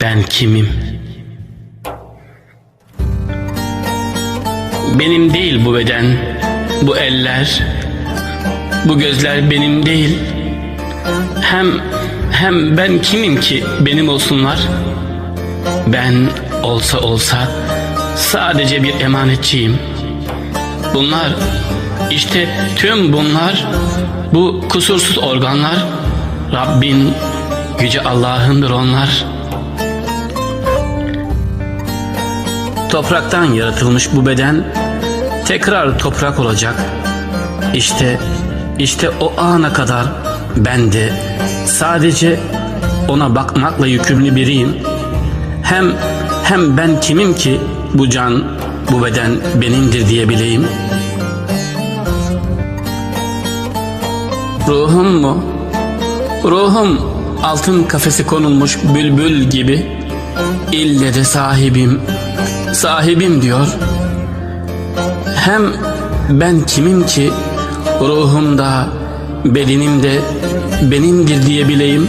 Ben kimim? Benim değil bu beden, bu eller, bu gözler benim değil. Hem hem ben kimim ki benim olsunlar? Ben olsa olsa sadece bir emanetçiyim. Bunlar işte tüm bunlar bu kusursuz organlar Rabbin yüce Allah'ındır onlar. Topraktan yaratılmış bu beden tekrar toprak olacak. İşte işte o ana kadar ben de sadece ona bakmakla yükümlü biriyim. Hem hem ben kimim ki bu can, bu beden benimdir diyebileyim. Ruhum mu? Ruhum altın kafesi konulmuş bülbül gibi. İlle de sahibim, sahibim diyor. Hem ben kimim ki ruhumda, bedenimde benimdir diyebileyim.